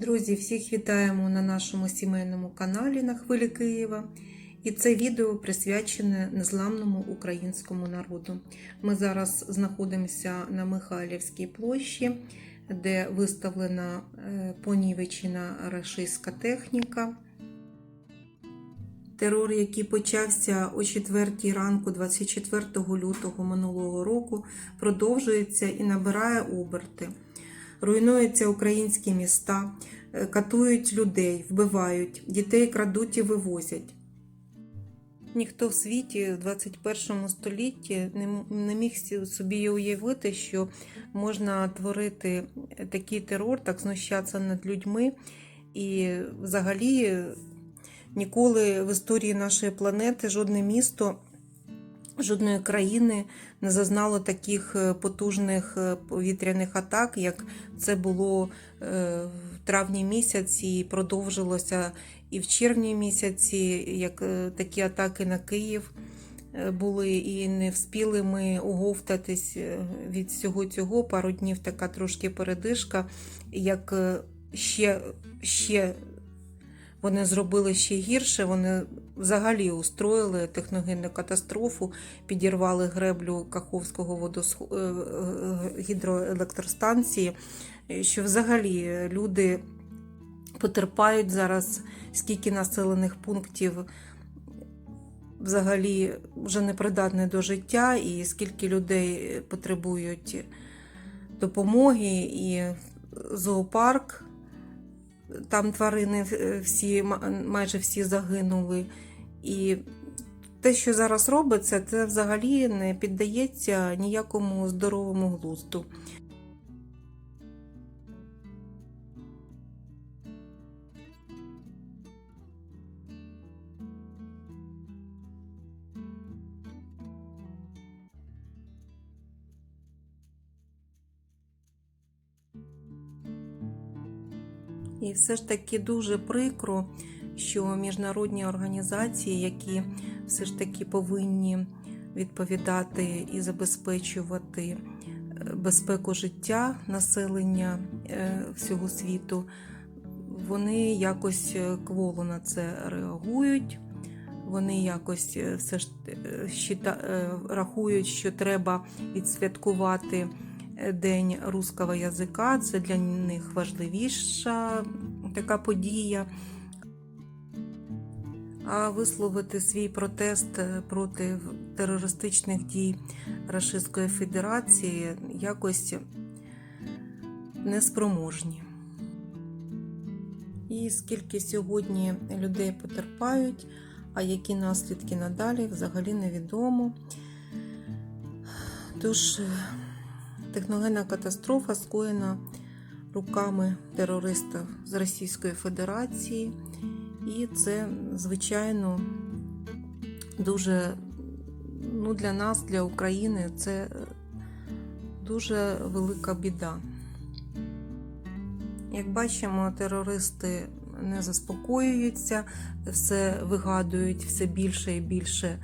Друзі, всіх вітаємо на нашому сімейному каналі на хвилі Києва. І це відео присвячене незламному українському народу. Ми зараз знаходимося на Михайлівській площі, де виставлена е, понівечена рашистська техніка. Терор, який почався о 4 ранку 24 лютого минулого року, продовжується і набирає оберти. Руйнуються українські міста, е, катують людей, вбивають, дітей крадуть і вивозять. Ніхто в світі в 21 столітті не міг собі уявити, що можна творити такий терор, так знущатися над людьми. І взагалі ніколи в історії нашої планети жодне місто, жодної країни не зазнало таких е, потужних е, повітряних атак, як це було е, в травні місяці і продовжилося і в червні місяці, як такі атаки на Київ були, і не вспіли ми оговтатись від всього цього. Пару днів така трошки передишка, як ще, ще вони зробили ще гірше. Вони взагалі устроїли техногенну катастрофу, підірвали греблю Каховського водосхо... е, е, гідроелектростанції, е, що взагалі люди потерпають зараз, скільки населених пунктів взагалі вже непридатне до життя, і скільки людей потребують допомоги, і зоопарк. Там тварини всі, майже всі загинули. І те, що зараз робиться, це взагалі не піддається ніякому здоровому глузду. І все ж таки дуже прикро, що міжнародні організації, які все ж таки повинні відповідати і забезпечувати е, безпеку життя населення е, всього світу, вони якось е, кволо на це реагують. Вони якось все ж рахують, що треба відсвяткувати День русского язика. Це для них важливіша така подія. А висловити свій протест е, проти терористичних дій Рашистської Федерації якось неспроможні. І скільки сьогодні людей потерпають, а які наслідки надалі взагалі невідомо. Тож е, техногенна катастрофа скоєна руками терористів з Російської Федерації, і це, звичайно, дуже ну, для нас, для України, це е, дуже велика біда. Як бачимо, терористи не заспокоюються, все вигадують все більше і більше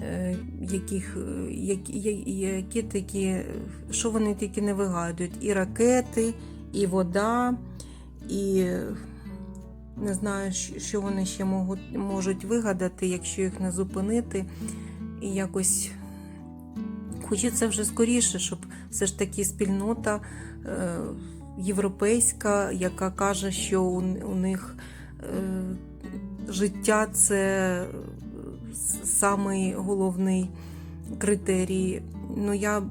е, яких, е, які, які такі, що вони тільки не вигадують, і ракети, і вода, і не знаю, що- вони ще можуть, вигадати, якщо їх не зупинити. І якось хочеться вже скоріше, щоб все ж таки спільнота е, європейська, яка каже, що у, у них е, життя це самий головний критерій. Ну, я,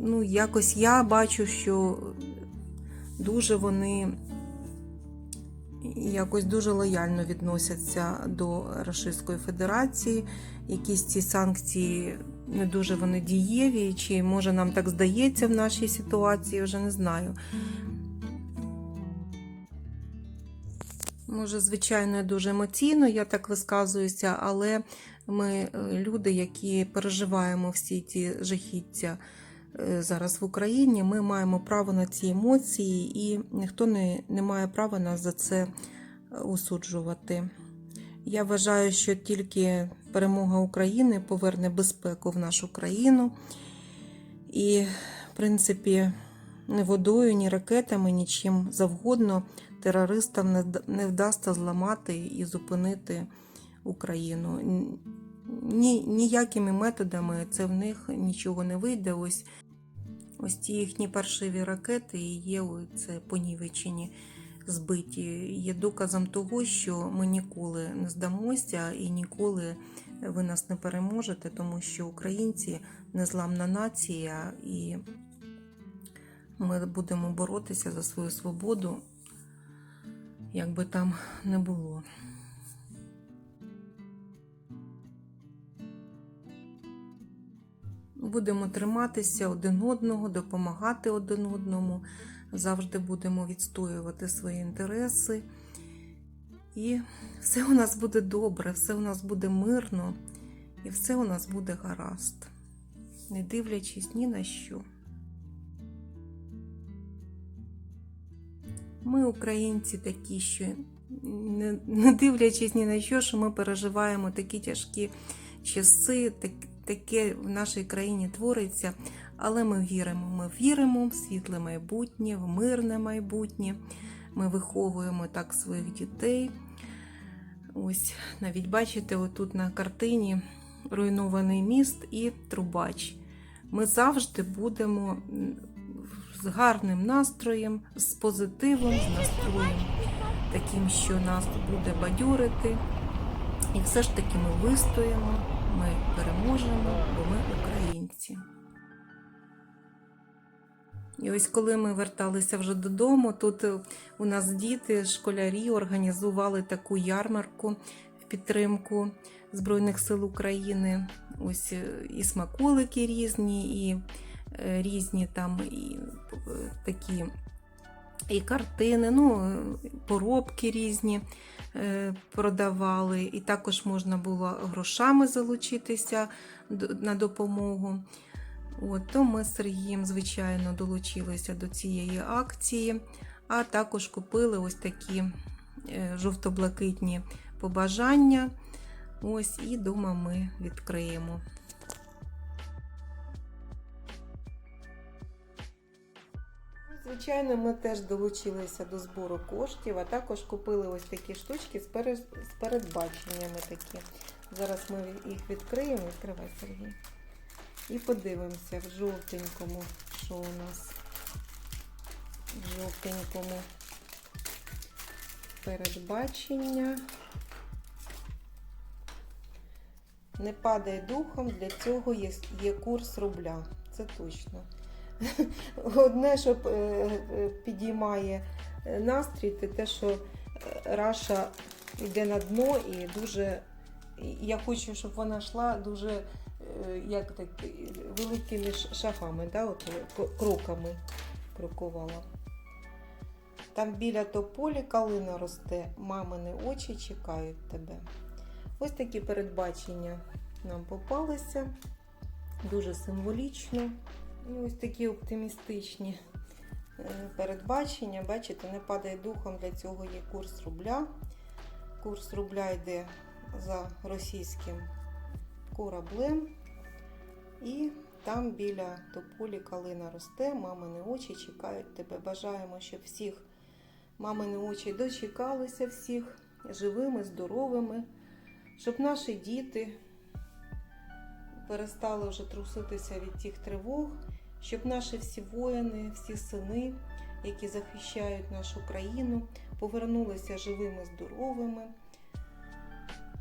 ну, якось я бачу, що дуже вони якось дуже лояльно відносяться до Російської Федерації. Якісь ці санкції не дуже вони дієві, чи може нам так здається в нашій ситуації, вже не знаю. Може, звичайно, дуже емоційно я так висказуюся, але ми е, люди, які переживаємо всі ті жахіття зараз в Україні, ми маємо право на ці емоції, і ніхто не, не має права нас за це е, осуджувати. Я вважаю, що тільки перемога України поверне безпеку в нашу країну. І, в принципі, ні водою, ні ракетами, нічим завгодно терористам не вдасться зламати і зупинити Україну. Ні, ніякими методами це в них нічого не вийде. Ось, ось ті їхні паршиві ракети і є це понівечені збиті. Є доказом того, що ми ніколи не здамося і ніколи ви нас не переможете, тому що українці незламна нація, і ми будемо боротися за свою свободу, як би там не було. Будемо триматися один одного, допомагати один одному, завжди будемо відстоювати свої інтереси. І все у нас буде добре, все у нас буде мирно, і все у нас буде гаразд, не дивлячись ні на що. Ми, українці, такі, що не, дивлячись ні на що, що ми переживаємо такі тяжкі часи, таке в нашій країні твориться, але ми віримо. Ми віримо в світле майбутнє, в мирне майбутнє. Ми виховуємо так своїх дітей. Ось навіть бачите, отут на картині руйнований міст і трубач. Ми завжди будемо з гарним настроєм, з позитивом, з настроєм таким, що нас буде бадьорити. І все ж таки ми вистоїмо, ми переможемо, бо ми українці. І ось коли ми верталися вже додому, тут е, у нас діти, школярі організували таку ярмарку в підтримку Збройних сил України. Ось е, і смаколики різні, і е, різні там і такі і картини, ну, поробки різні е, продавали. І також можна було грошами залучитися на допомогу. От, то ми з Сергієм, звичайно, долучилися до цієї акції, а також купили ось такі е, жовто-блакитні побажання. Ось і дома ми відкриємо. Звичайно, ми теж долучилися до збору коштів, а також купили ось такі штучки з, передбаченнями такі. Зараз ми їх відкриємо. Відкривай, Сергій. І подивимося в жовтенькому, що у нас в жовтенькому передбачення. Не падай духом, для цього є, курс рубля. Це точно. Одне, що е, е, підіймає е, настрій, це те, що Раша йде на дно і дуже. Я хочу, щоб вона йшла дуже як так, великими шагами, да, от, кроками крокувала. Там біля тополі калина росте, мамини очі чекають тебе. Ось такі передбачення нам попалися. Дуже символічно. І ось такі оптимістичні е, передбачення. Бачите, не падає духом, для цього є курс рубля. Курс рубля йде за російським кораблем. І там біля тополі калина росте, мамини очі чекають тебе. Бажаємо, щоб всіх мамини очі дочекалися всіх живими, здоровими, щоб наші діти перестали вже труситися від тих тривог, щоб наші всі воїни, всі сини, які захищають нашу країну, повернулися живими, здоровими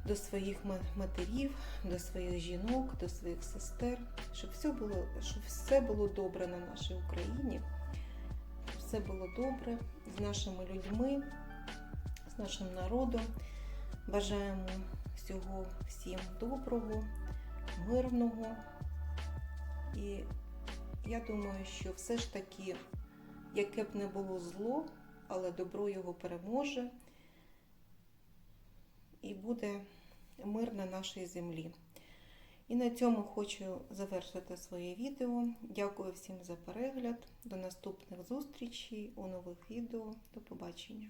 до своїх матерів, до своїх жінок, до своїх сестер, щоб все було, щоб все було добре на нашій Україні, щоб все було добре з нашими людьми, з нашим народом. Бажаємо всього всім доброго, мирного. І я думаю, що все ж таки, яке б не було зло, але добро його переможе і буде мир на нашій землі. І на цьому хочу завершити своє відео. Дякую всім за перегляд. До наступних зустрічей у нових відео. До побачення!